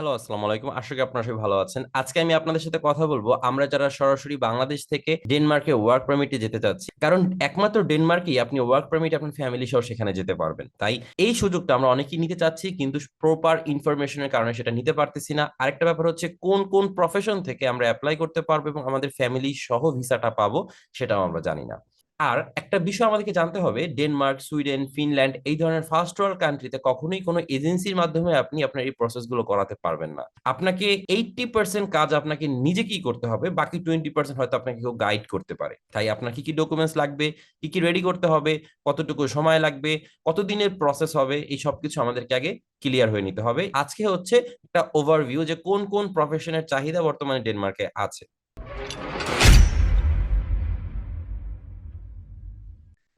Hello আসসালামু আলাইকুম আশা করি আপনারা সবাই ভালো আছেন। আজকে আমি আপনাদের সাথে কথা বলব। আমরা যারা সরাসরি বাংলাদেশ থেকে ডেনমার্কে ওয়ার্ক পারমিটে যেতে চাচ্ছি, কারণ একমাত্র ডেনমার্কেই আপনি ওয়ার্ক পারমিট আপনার ফ্যামিলি সহ সেখানে যেতে পারবেন। তাই এই সুযোগটা আমরা অনেকেই নিতে চাচ্ছি, কিন্তু প্রপার ইনফরমেশনের কারণে সেটা নিতে পারতেছি না। আরেকটা ব্যাপার হচ্ছে, কোন কোন প্রফেশন থেকে আমরা অ্যাপ্লাই করতে পারব এবং আমাদের ফ্যামিলি সহ ভিসাটা পাবো, সেটাও আমরা জানি না। আর একটা বিষয় আমাদেরকে জানতে হবে ডেনমার্ক সুইডেন ফিনল্যান্ড এই ধরনের ফার্স্ট ওয়ার্ল্ড কান্ট্রিতে কখনোই কোনো এজেন্সির মাধ্যমে আপনি আপনার এই প্রসেসগুলো করাতে পারবেন না। আপনাকে এইটটি পার্সেন্ট কাজ আপনাকে নিজেকেই করতে হবে, বাকি টোয়েন্টি পার্সেন্ট হয়তো আপনাকে কেউ গাইড করতে পারে। তাই আপনার কি কি ডকুমেন্টস লাগবে, কি কি রেডি করতে হবে, কতটুকু সময় লাগবে, কতদিনের প্রসেস হবে, এই সব কিছু আমাদেরকে আগে ক্লিয়ার হয়ে নিতে হবে। আজকে হচ্ছে একটা ওভারভিউ যে কোন কোন প্রফেশনের চাহিদা বর্তমানে ডেনমার্কে আছে।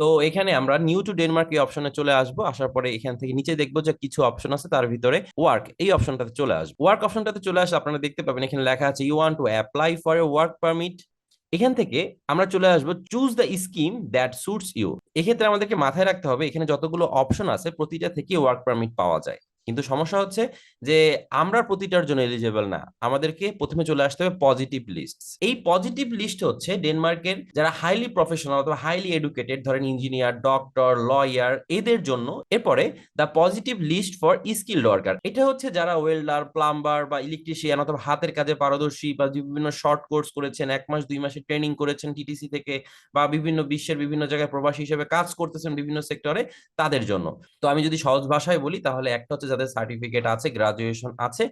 তো এখানে আমরা নিউ টু ডেনমার্ক এই অপশনে চলে আসব। আসার পরে এখান থেকে নিচে দেখব যে কিছু অপশন আছে, তার ভিতরে ওয়ার্ক এই অপশনটাতে চলে আসব। ওয়ার্ক অপশনটাতে চলে আসে আপনারা দেখতে পাবেন এখানে লেখা আছে you want to apply for a work permit এখান থেকে আমরা চলে আসব choose the scheme that suits you এক্ষেত্রে আমাদেরকে মাথায় রাখতে হবে, এখানে যতগুলো অপশন আছে, প্রতিটা থেকে ওয়ার্ক পারমিট পাওয়া যায়। কিন্তু সমস্যা হচ্ছে যে আমরা প্রতিটার জন্য এলিজেবল না। আমাদেরকে প্রথমে চলে আসতে হবে পজিটিভ লিস্ট এই পজিটিভ লিস্ট হচ্ছে ডেনমার্কের যারা হাইলি প্রফেশনাল অথবা হাইলি এডুকেটেড ধরেন ইঞ্জিনিয়ার ডক্টর লয়ার এদের জন্য। এরপরে the positive list for skill worker এটা হচ্ছে যারা ওয়েল্ডার প্লাম্বার বা ইলেকট্রিশিয়ান অথবা হাতের কাজে পারদর্শী বা বিভিন্ন শর্ট কোর্স করেছেন, এক মাস, দুই মাসের ট্রেনিং করেছেন টিটিসি থেকে বা বিভিন্ন বিশ্বের বিভিন্ন জায়গায় প্রবাসী হিসেবে কাজ করতেছেন বিভিন্ন সেক্টরে তাদের জন্য। তো আমি যদি সহজ ভাষায় বলি, তাহলে একটা হচ্ছে যাদের সার্টিফিকেট আছে গ্রাজুয়েশন আছে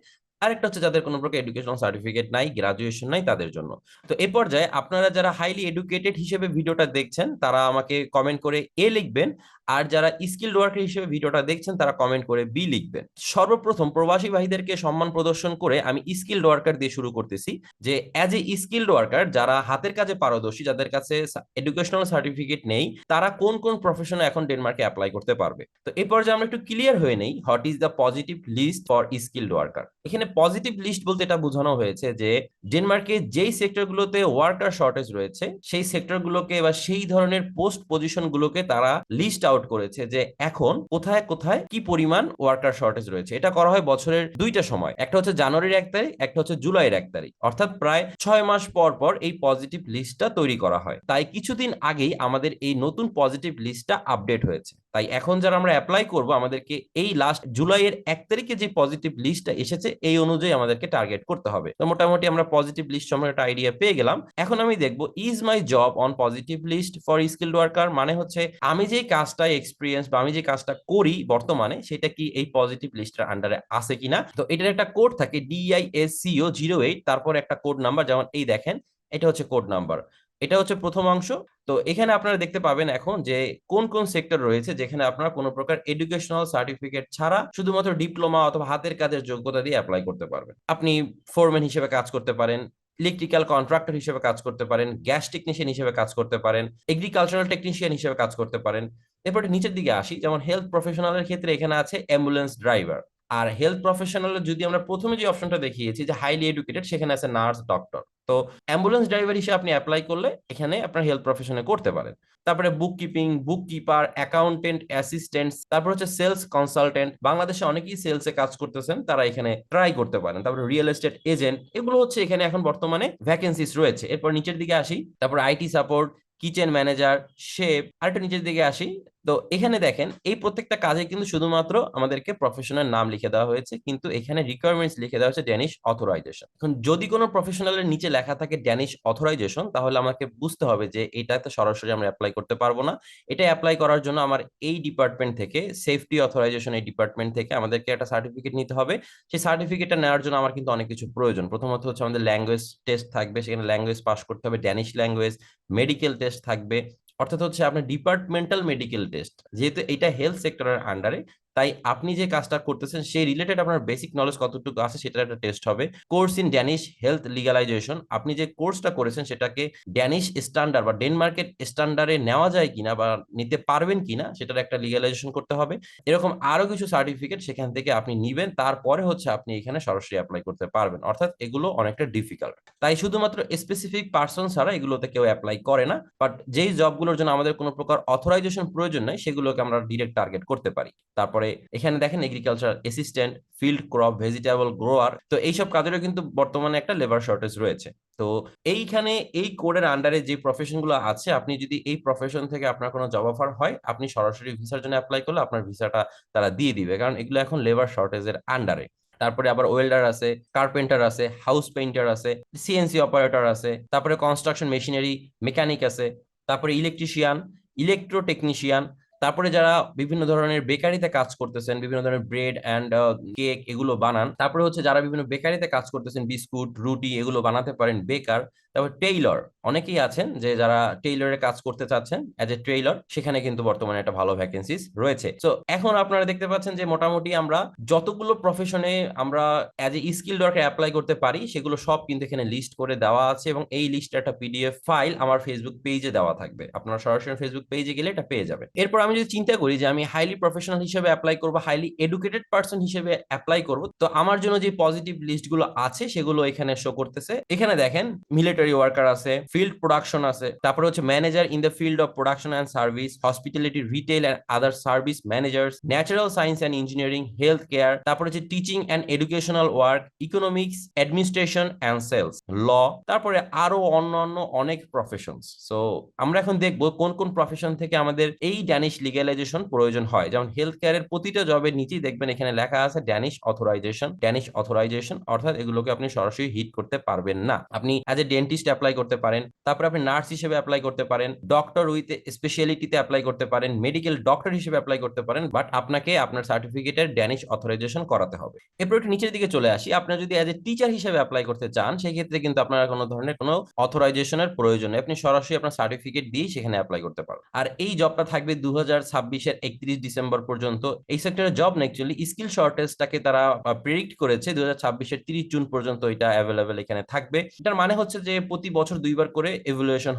আরেকটা হচ্ছে যাদের কোনো প্রকার এডুকেশনাল সার্টিফিকেট নাই গ্রাজুয়েশন নাই তাদের জন্য। তো এ পর্যায়ে আপনারা যারা হাইলি এডুকেটেড হিসেবে ভিডিওটা দেখছেন, তারা আমাকে কমেন্ট করে এ লিখবেন। আর যারা স্কিল ওয়ার্কার হিসেবে ভিডিওটা দেখছেন, তারা কমেন্ট করে বি লিখবেন। সর্বপ্রথম প্রবাসী ভাইদেরকে সম্মান প্রদর্শন করে আমি স্কিল ওয়ার্কার দিয়ে শুরু করতেছি যে অ্যাজ এ স্কিল ওয়ার্কার যারা হাতের কাজে পারদর্শী, যাদের কাছে এডুকেশনাল সার্টিফিকেট নেই, তারা কোন কোন প্রফেশনে এখন ডেনমার্কে অ্যাপ্লাই করতে পারবে? তো এই পর্যায়ে আমরা একটু ক্লিয়ার হয়ে নেই what is the positive list for skill worker এখানে পজিটিভ লিস্ট বলতে এটা বোঝানো হয়েছে যে ডেনমার্কে যেই সেক্টরগুলোতে ওয়ার্কার শর্টেজ রয়েছে, সেই সেক্টরগুলোকে বা সেই ধরনের পোস্ট পজিশনগুলোকে তারা লিস্ট আউট করেছে যে এখন কোথায় কোথায় কি পরিমাণ ওয়ার্কার শর্টেজ রয়েছে। এটা করা হয় বছরের দুইটা সময়, একটা হচ্ছে জানুয়ারির এক তারিখ, একটা হচ্ছে জুলাইয়ের এক তারিখ। অর্থাৎ প্রায় ছয় মাস পর পর এই পজিটিভ লিস্টটা তৈরি করা হয়। তাই কিছুদিন আগেই আমাদের এই নতুন পজিটিভ লিস্টটা আপডেট হয়েছে। তাই এখন যারা আমরা অ্যাপ্লাই করব, আমাদেরকে এই লাস্ট জুলাইয়ের এক তারিখে যে পজিটিভ লিস্টটা এসেছে, এই অনুযায়ী আমাদেরকে টার্গেট করতে হবে। তো মোটামুটি আমরা পজিটিভ লিস্ট সম্পর্কে একটা আইডিয়া পেয়ে গেলাম। এখন আমি দেখব is my job on positive list for skilled worker মানে হচ্ছে, আমি যে কাজটা এক্সপিরিয়েন্স বা আমি যে কাজটা করি বর্তমানে, সেটা কি এই পজিটিভ লিস্টের আন্ডারে আছে কিনা? তো এটার একটা কোড থাকে ডিআইএসসিও জিরো এইট তারপর একটা কোড নাম্বার যেমন এই দেখেন, এটা হচ্ছে কোড নাম্বার এটা হচ্ছে প্রথম অংশ। তো এখানে আপনারা দেখতে পাবেন এখন যে কোন কোন সেক্টর রয়েছে যেখানে আপনারা কোনো প্রকার এডুকেশনাল সার্টিফিকেট ছাড়া শুধুমাত্র ডিপ্লোমা অথবা হাতের কাজের যোগ্যতা দিয়ে অ্যাপ্লাই করতে পারবেন। আপনি ফোরম্যান হিসেবে কাজ করতে পারেন ইলেকট্রিক্যাল কন্ট্রাক্টর হিসেবে কাজ করতে পারেন গ্যাস টেকনিশিয়ান হিসেবে কাজ করতে পারেন এগ্রিকালচারাল টেকনিশিয়ান হিসেবে কাজ করতে পারেন। এরপরে নিচের দিকে আসি, যেমন হেলথ প্রফেশনালের ক্ষেত্রে এখানে আছে অ্যাম্বুলেন্স ড্রাইভার আর হেলথ প্রফেশনালের যদি আমরা প্রথমে যে অপশনটা দেখিয়েছি যে হাইলি এডুকেটেড সেখানে আছে নার্স ডক্টর তো অ্যাম্বুলেন্স ড্রাইভার হিসেবে আপনি অ্যাপ্লাই করলে এখানে আপনার হেলথ প্রফেশনে করতে পারেন। তারপরে book keeping book keeper accountant assistant তারপর হচ্ছে সেলস কনসালটেন্ট বাংলাদেশে অনেকেই সেলসে কাজ করতেছেন, তারা এখানে ট্রাই করতে পারেন। তারপরে রিয়েল এস্টেট এজেন্ট এগুলো হচ্ছে এখানে এখন বর্তমানে ভ্যাকেন্সিস রয়েছে। এরপর নিচের দিকে আসি, তারপর IT support kitchen manager chef আরেকটা নিচের দিকে আসি তো এখানে দেখেন, এই প্রত্যেকটা কাজে কিন্তু শুধুমাত্র আমাদেরকে প্রফেশনাল নাম লিখে দেওয়া হয়েছে, কিন্তু এখানে রিকোয়ারমেন্টস লিখে দেওয়া হয়েছে ড্যানিশ অথরাইজেশন এখন যদি কোনো প্রফেশনালের নিচে লেখা থাকে ড্যানিশ অথরাইজেশন তাহলে আমাকে বুঝতে হবে যে এটাতে সরাসরি আমরা অ্যাপ্লাই করতে পারব না। এটা অ্যাপ্লাই করার জন্য আমার এই ডিপার্টমেন্ট থেকে সেফটি অথরাইজেশন এই ডিপার্টমেন্ট থেকে আমাদেরকে একটা সার্টিফিকেট নিতে হবে। সেই সার্টিফিকেটটা নেওয়ার জন্য আমার কিন্তু অনেক কিছু প্রয়োজন। প্রথমত হচ্ছে আমাদের ল্যাঙ্গুয়েজ টেস্ট থাকবে, সেখানে ল্যাঙ্গুয়েজ পাস করতে হবে ড্যানিশ ল্যাঙ্গুয়েজ মেডিকেল টেস্ট থাকবে অর্থাৎ হচ্ছে আপনার ডিপার্টমেন্টাল মেডিকেল টেস্ট যেহেতু এটা হেলথ সেক্টরের আন্ডারে তাই আপনি যে কাজটা করতেছেন, সেই রিলেটেড আপনার বেসিক নলেজ কতটুকু আছে সেটার একটা টেস্ট হবে। Course in Danish health legalization আপনি যে কোর্সটা করেছেন সেটাকে ড্যানিশ স্ট্যান্ডার্ড বা ডেনমার্কের স্ট্যান্ডার্ডে নেওয়া যায় কিনা বা নিতে পারবেন কিনা সেটার একটা লিগালাইজেশন করতে হবে। এরকম আরও কিছু সার্টিফিকেট সেখান থেকে আপনি নিবেন, তারপরে হচ্ছে আপনি এখানে সরাসরি অ্যাপ্লাই করতে পারবেন। অর্থাৎ এগুলো অনেকটা ডিফিকাল্ট তাই শুধুমাত্র স্পেসিফিক পার্সন ছাড়া এগুলোতে কেউ অ্যাপ্লাই করে না বাট যেই জবগুলোর জন্য আমাদের কোনো প্রকার অথরাইজেশন প্রয়োজন নেই, সেগুলোকে আমরা ডিরেক্ট টার্গেট করতে পারি। তারপরে এখানে দেখেন agriculture assistant field crop vegetable grower তো এইসব কাজেরও কিন্তু বর্তমানে একটা লেবার শর্টেজ রয়েছে। তো এইখানে এই কোডের আন্ডারে যে প্রফেশনগুলো আছে, আপনি যদি এই প্রফেশন থেকে আপনার কোনো জব অফার হয়, আপনি সরাসরি ভিসার জন্য অ্যাপ্লাই করলে আপনার ভিসাটা তারা দিয়ে দিবে। কারণ এগুলো এখন লেবার শর্টেজের আন্ডারে তারপরে আবার ওয়েল্ডার আছে কার্পেন্টার আছে হাউস পেইন্টার আছে সিএনসি অপারেটর আছে, তারপরে কনস্ট্রাকশন মেশিনারি মেকানিক আছে, তারপরে ইলেকট্রিশিয়ান ইলেকট্রো টেকনিশিয়ান তারপরে যারা বিভিন্ন ধরনের বেকারিতে কাজ করতেছেন, বিভিন্ন ধরনের ব্রেড অ্যান্ড কেক এগুলো বানান, তারপরে হচ্ছে যারা বিভিন্ন বেকারিতে কাজ করতেছেন, বিস্কুট, রুটি এগুলো বানাতে পারেন বেকার, তারপর টেইলর অনেকেই আছেন যে যারা টেইলরের কাজ করতে চাচ্ছেন অ্যাজ এ টেইলর সেখানে কিন্তু বর্তমানে একটা ভালো ভ্যাকেন্সিস রয়েছে। তো এখন আপনারা দেখতে পাচ্ছেন যে মোটামুটি আমরা যতগুলো প্রফেশনে আমরা অ্যাজ এ স্কিল ওয়ার্কে অ্যাপ্লাই করতে পারি, সেগুলো সব কিন্তু এখানে লিস্ট করে দেওয়া আছে এবং এই লিস্ট একটা পিডিএফ ফাইল আমার ফেসবুক পেজে দেওয়া থাকবে। আপনারা সরাসরি ফেসবুক পেজে গেলে এটা পেয়ে যাবে এরপর আমি যদি চিন্তা করি যে আমি হাইলি প্রফেশনাল হিসেবে অ্যাপ্লাই করব হাইলি এডুকেটেড পার্সন হিসেবে অ্যাপ্লাই করব, তো আমার জন্য যে পজিটিভ লিস্টগুলো আছে সেগুলো এখানে শো করতেছে। এখানে দেখেন মিলিটারি ওয়ার্কার আছে ফিল্ড প্রোডাকশন আছে, তারপরে হচ্ছে manager in the field of production and service hospitality retail and other service managers natural science and engineering health care তারপরে হচ্ছে teaching and educational work economics administration and sales law তারপরে আরও অন্যান্য অনেক professions so আমরা এখন দেখব কোন কোন প্রফেশন থেকে আমাদের এই ড্যানিশ লিগ্যালাইজেশন প্রয়োজন হয়। যেমন হেলথ কেয়ারের প্রতিটা জবের নিচেই দেখবেন এখানে লেখা আছে ড্যানিশ অথরাইজেশন ড্যানিশ অথরাইজেশন অর্থাৎ এগুলোকে আপনি সরাসরি হিট করতে পারবেন না। আপনি অ্যাজ এ ডেন্টিস্ট অ্যাপ্লাই করতে পারেন, তারপরে আপনি নার্স হিসেবে অ্যাপ্লাই করতে পারেন ডক্টর উইথ স্পেশালিটিতে অ্যাপ্লাই করতে পারেন মেডিকেল ডক্টর হিসেবে অ্যাপ্লাই করতে পারেন বাট আপনাকে আপনার সার্টিফিকেটের ড্যানিশ অথরাইজেশন করাতে হবে। এরপর একটু নিচের দিকে চলে আসি। আপনার যদি অ্যাজ এ টিচার হিসেবে অ্যাপ্লাই করতে চান, সেক্ষেত্রে কিন্তু আপনার কোনো ধরনের কোনো অথরাইজেশনের প্রয়োজন নেই। আপনি সরাসরি আপনার সার্টিফিকেট দিয়ে সেখানে অ্যাপ্লাই করতে পারেন আর এই জবটা থাকবে দু হাজার হাজার ছাব্বিশের একত্রিশ ডিসেম্বর পর্যন্ত এই সেক্টরের জব না অ্যাকচুয়ালি স্কিল শর্টেজটাকে তারা প্রেডিক্ট করেছে দু হাজার ছাব্বিশের তিরিশ জুন পর্যন্ত এটা অ্যাভেলেবেল এখানে থাকবে। এটার মানে হচ্ছে যে প্রতি বছর দুইবার করে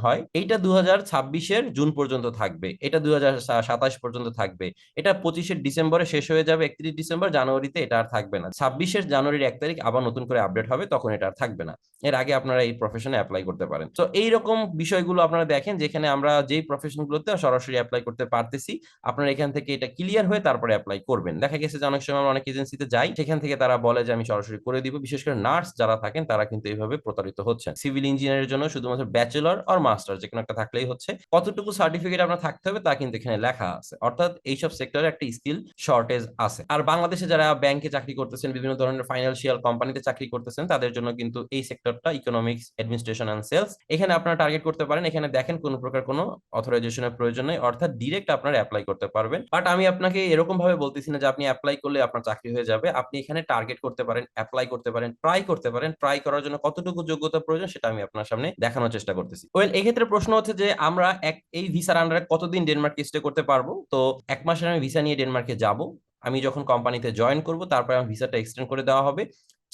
হয়। এইটা দু হাজার ছাব্বিশের জুন পর্যন্ত থাকবে। এটা দু হাজার সাতাশ পর্যন্ত থাকবে। এটা পঁচিশের ডিসেম্বরে শেষ হয়ে যাবে, একত্রিশ ডিসেম্বর জানুয়ারিতে এটা আর থাকবে না। ছাব্বিশের জানুয়ারির এক তারিখ আবার নতুন করে আপডেট হবে, তখন এটা আর থাকবে না। এর আগে আপনারা এই প্রফেশনে অ্যাপ্লাই করতে পারেন। তো এইরকম বিষয়গুলো আপনারা দেখেন, যেখানে আমরা যেই প্রফেশনগুলোতে সরাসরি অ্যাপ্লাই করতে পারতেছি আপনারা এখান থেকে এটা ক্লিয়ার হয়ে তারপরে অ্যাপ্লাই করবেন। দেখা গেছে যে অনেক সময় আমরা অনেক এজেন্সিতে যাই, সেখান থেকে তারা বলে যে আমি সরাসরি করে দিব। বিশেষ করে নার্স যারা থাকেন, তারা কিন্তু এইভাবে প্রতারিত হচ্ছেন। সিভিল ইঞ্জিনিয়ারের জন্য শুধুমাত্র ব্যাচেলর আর মাস্টার যে কোনো একটা থাকলেই হচ্ছে। কতটুকু সার্টিফিকেট আপনার থাকতে হবে তা কিন্তু এখানে লেখা আছে। অর্থাৎ এইসব সেক্টরে একটা স্কিল শর্টেজ আছে। আর বাংলাদেশে যারা ব্যাংকে চাকরি করতেছেন, বিভিন্ন ধরনের ফাইন্যান্সিয়াল কোম্পানিতে চাকরি করতেছেন, তাদের জন্য কিন্তু এই সেক্টরটা ইকোনমিক্স অ্যাডমিনিস্ট্রেশন অ্যান্ড সেলস এখানে আপনারা টার্গেট করতে পারেন। এখানে দেখেন কোনো প্রকার কোনো অথরাইজেশনের প্রয়োজন নেই। অর্থাৎ ডিরেক্ট আপনারা অ্যাপ্লাই করতে পারবেন। বাট আমি আপনাকে এরকম ভাবে বলতেছি না যে আপনি অ্যাপ্লাই করলে আপনার চাকরি হয়ে যাবে। আপনি এখানে টার্গেট করতে পারেন অ্যাপ্লাই করতে পারেন ট্রাই করতে পারেন। ট্রাই করার জন্য কতটুকু যোগ্যতা প্রয়োজন সেটা আমি আপনার সামনে দেখানোর চেষ্টা করতেছি। ওয়েল এক্ষেত্রে প্রশ্ন হচ্ছে যে আমরা এক, এই ভিসার আন্ডারে কতদিন ডেনমার্কে স্টে করতে পারব? তো এক মাসের আমি ভিসা নিয়ে ডেনমার্কে যাব। আমি যখন কোম্পানিতে জয়েন করব, তারপরে আমার ভিসাটা এক্সটেন্ড করে দেওয়া হবে।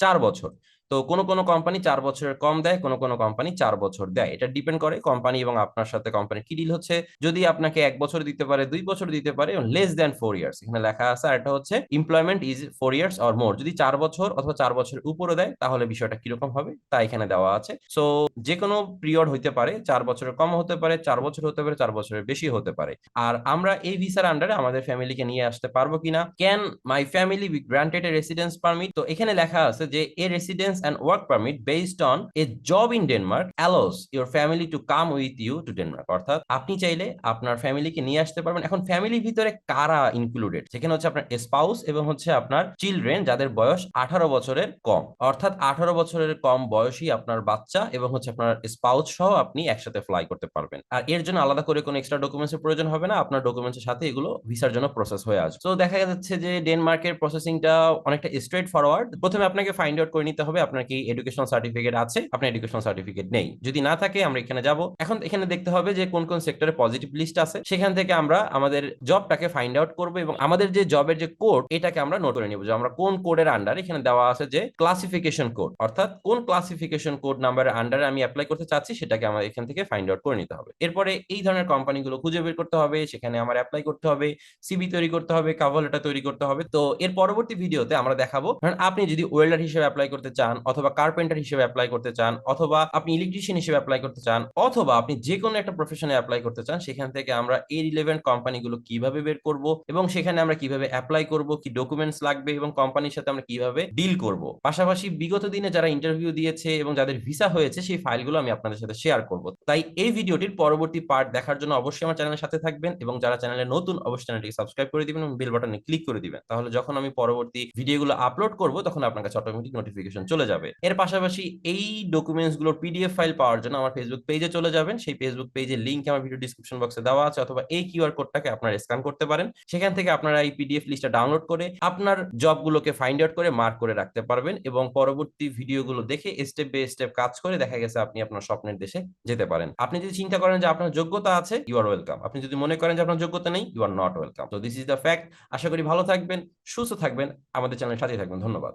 চার বছর। তো কোনো কোনো কোম্পানি চার বছরের কম দেয়, কোনো কোনো কোম্পানি চার বছর দেয়। এটা ডিপেন্ড করে কোম্পানি এবং আপনার সাথে কোম্পানি কি ডিল হচ্ছে। যদি আপনাকে এক বছর দিতে পারে, দুই বছর দিতে পারে লেস দেন ফোর ইয়ার্স এখানে লেখা আছে। আর এটা হচ্ছে employment is four years or more যদি চার বছর অথবা চার বছরের উপরে দেয়, তাহলে বিষয়টা কীরকম হবে? তা এখানে দেওয়া আছে। সো যে কোনো পিরিয়ড হইতে পারে, চার বছরের কম হতে পারে, চার বছর হতে পারে, চার বছরের বেশি হতে পারে। আর আমরা এই ভিসার আন্ডারে আমাদের ফ্যামিলিকে নিয়ে আসতে পারব কিনা? Can my family be granted a residence permit তো এখানে লেখা আছে যে, a residence and work permit based on a job in Denmark allows your family to come with you to Denmark. অর্থাৎ আপনি চাইলে আপনার ফ্যামিলিকে নিয়ে আসতে পারবেন। এখন ফ্যামিলির ভিতরে কারা ইনক্লুডেড সেখানে হচ্ছে আপনার স্পাউস এবং হচ্ছে আপনার চিলড্রেন যাদের বয়স আঠারো বছরের কম। অর্থাৎ আঠারো বছরের কম বয়সী আপনার বাচ্চা এবং হচ্ছে আপনার স্পাউস সহ আপনি একসাথে ফ্লাই করতে পারবেন। আর এর জন্য আলাদা করে কোনো এক্সট্রা ডকুমেন্টস এর প্রয়োজন হবে না। আপনার ডকুমেন্টসের সাথে এগুলো ভিসার জন্য প্রসেস হয়ে আসবে। তো দেখা যাচ্ছে যে ডেনমার্কের প্রসেসিংটা অনেকটা স্ট্রেট ফরওয়ার্ড প্রথমে আপনাকে ফাইন্ড আউট করে নিতে হবে আপনার কি এডুকেশনাল সার্টিফিকেট আছে? আপনার এডুকেশনাল সার্টিফিকেট নেই। যদি না থাকে, আমরা এখানে যাব। এখন এখানে দেখতে হবে যে কোন কোন সেক্টরে পজিটিভ লিস্ট আছে। সেখান থেকে আমরা আমাদের জবটাকে ফাইন্ড আউট করব এবং আমাদের যে জবের যে কোড এটাকে আমরা নোট করে নিব যে আমরা কোন কোডের আন্ডার এখানে দেওয়া আছে যে ক্লাসিফিকেশন কোড অর্থাৎ কোন ক্লাসিফিকেশন কোড নাম্বারের আন্ডারে আমি অ্যাপ্লাই করতে চাচ্ছি, সেটাকে আমার এখান থেকে ফাইন্ড আউট করে নিতে হবে। এরপরে এই ধরনের কোম্পানিগুলো খুঁজে বের করতে হবে, সেখানে আমার অ্যাপ্লাই করতে হবে সিবি তৈরি করতে হবে কাভার লেটার তৈরি করতে হবে। তো এর পরবর্তী ভিডিওতে আমরা দেখাবো। কারণ আপনি যদি ওয়েল্ডার হিসেবে অ্যাপ্লাই করতে চান অথবা কার্পেন্টার হিসেবে অ্যাপ্লাই করতে চান, অথবা আপনি ইলেকট্রিশিয়ান হিসেবে অ্যাপ্লাই করতে চান, অথবা আপনি যে কোনো একটা প্রফেশনে অ্যাপ্লাই করতে চান, সেখান থেকে আমরা এই রিলেভেন্ট কোম্পানিগুলো কীভাবে বের করব এবং সেখানে আমরা কীভাবে অ্যাপ্লাই করব, কি ডকুমেন্টস লাগবে এবং কোম্পানির সাথে আমরা কীভাবে ডিল করব। পাশাপাশি বিগত দিনে যারা ইন্টারভিউ দিয়েছে এবং যাদের ভিসা হয়েছে, সেই ফাইলগুলো আমি আপনাদের সাথে শেয়ার করব। তাই এই ভিডিওটির পরবর্তী পার্ট দেখার জন্য অবশ্যই আমার চ্যানেলের সাথে থাকবেন এবং যারা চ্যানেলে নতুন, অবশ্যই চ্যানেলটিকে সাবস্ক্রাইব করে দিবেন এবং বেল বাটনে ক্লিক করে দিবেন। তাহলে যখন আমি পরবর্তী ভিডিওগুলো আপলোড করব, তখন আপনার কাছে অটোমেটিক নোটিফিকেশন চলে যাবে। এর পাশাপাশি এই ডকুমেন্টসগুলোর পিডিএফ ফাইল পাওয়ার জন্য আমার ফেসবুক পেজে চলে যাবেন। সেই ফেসবুক পেজের লিংক আমার ভিডিও ডিসক্রিপশন বক্সে দেওয়া আছে অথবা এই কিউআর কোডটাকে আপনারা স্ক্যান করতে পারেন। সেখান থেকে আপনারা এই পিডিএফ লিস্টটা ডাউনলোড করে আপনার জবগুলোকে ফাইন্ড আউট করে মার্ক করে রাখতে পারবেন এবং পরবর্তী ভিডিওগুলো দেখে স্টেপ বাই স্টেপ কাজ করে দেখা গেছে আপনি আপনার স্বপ্নের দেশে যেতে পারেন। আপনি যদি চিন্তা করেন যে আপনার যোগ্যতা আছে ইউ আর ওয়েলকাম আপনি যদি মনে করেন যে আপনার যোগ্যতা নেই ইউ আর নট ওয়েলকাম তো দিস ইজ দ্য ফ্যাক্ট আশা করি ভালো থাকবেন, সুস্থ থাকবেন। আমাদের চ্যানেলের সাথেই থাকবেন। ধন্যবাদ।